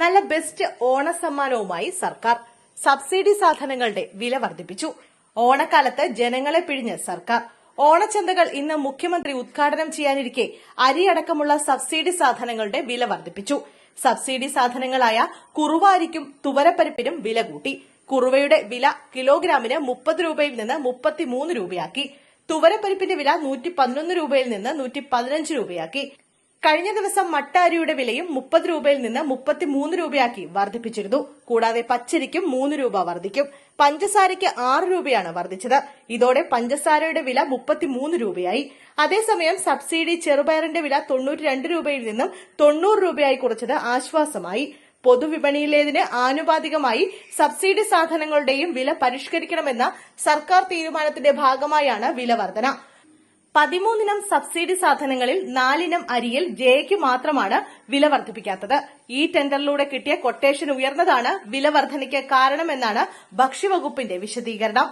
നല്ല ബെസ്റ്റ് ഓണ ഓണസമ്മാനവുമായി സർക്കാർ സബ്സിഡി സാധനങ്ങളുടെ വില വർദ്ധിപ്പിച്ചു. ഓണക്കാലത്ത് ജനങ്ങളെ പിഴിഞ്ഞ് സർക്കാർ ഓണച്ചന്തകൾ ഇന്ന് മുഖ്യമന്ത്രി ഉദ്ഘാടനം ചെയ്യാനിരിക്കെ അരിയടക്കമുള്ള സബ്സിഡി സാധനങ്ങളുടെ വില വർദ്ധിപ്പിച്ചു. സബ്സിഡി സാധനങ്ങളായ കുറുവാരിക്കും തുവരപ്പരിപ്പിനും വില കൂട്ടി. കുറുവയുടെ വില കിലോഗ്രാമിന് മുപ്പത് രൂപയിൽ നിന്ന് മുപ്പത്തിമൂന്ന് രൂപയാക്കി. തുവരപ്പരിപ്പിന്റെ വില നൂറ്റി പതിനൊന്ന് രൂപയിൽ നിന്ന് നൂറ്റി പതിനഞ്ച് രൂപയാക്കി. കഴിഞ്ഞ ദിവസം മട്ട അരിയുടെ വിലയും മുപ്പത് രൂപയിൽ നിന്ന് മുപ്പത്തിമൂന്ന് രൂപയാക്കി വർദ്ധിപ്പിച്ചിരുന്നു. കൂടാതെ പച്ചരിക്കും മൂന്ന് രൂപ വർദ്ധിക്കും. പഞ്ചസാരയ്ക്ക് ആറ് രൂപയാണ് വർദ്ധിച്ചത്. ഇതോടെ പഞ്ചസാരയുടെ വില മുപ്പത്തിമൂന്ന് രൂപയായി. അതേസമയം സബ്സിഡി ചെറുപയറിന്റെ വില തൊണ്ണൂറ്റി രണ്ട് രൂപയിൽ നിന്നും തൊണ്ണൂറ് രൂപയായി കുറച്ചത് ആശ്വാസമായി. പൊതുവിപണിയിലേതിന് ആനുപാതികമായി സബ്സിഡി സാധനങ്ങളുടെയും വില പരിഷ്കരിക്കണമെന്ന സർക്കാർ തീരുമാനത്തിന്റെ ഭാഗമായാണ് വില വർധന പതിമൂന്നിനം സബ്സിഡി സാധനങ്ങളിൽ നാലിനം അരിയിൽ ജെയ്ക്ക് മാത്രമാണ് വില വർദ്ധിപ്പിക്കാത്തത്. ഈ ടെൻഡറിലൂടെ കിട്ടിയ കൊട്ടേഷൻ ഉയർന്നതാണ് വില വർദ്ധനയ്ക്ക് കാരണമെന്നാണ് ഭക്ഷ്യവകുപ്പിന്റെ വിശദീകരണം.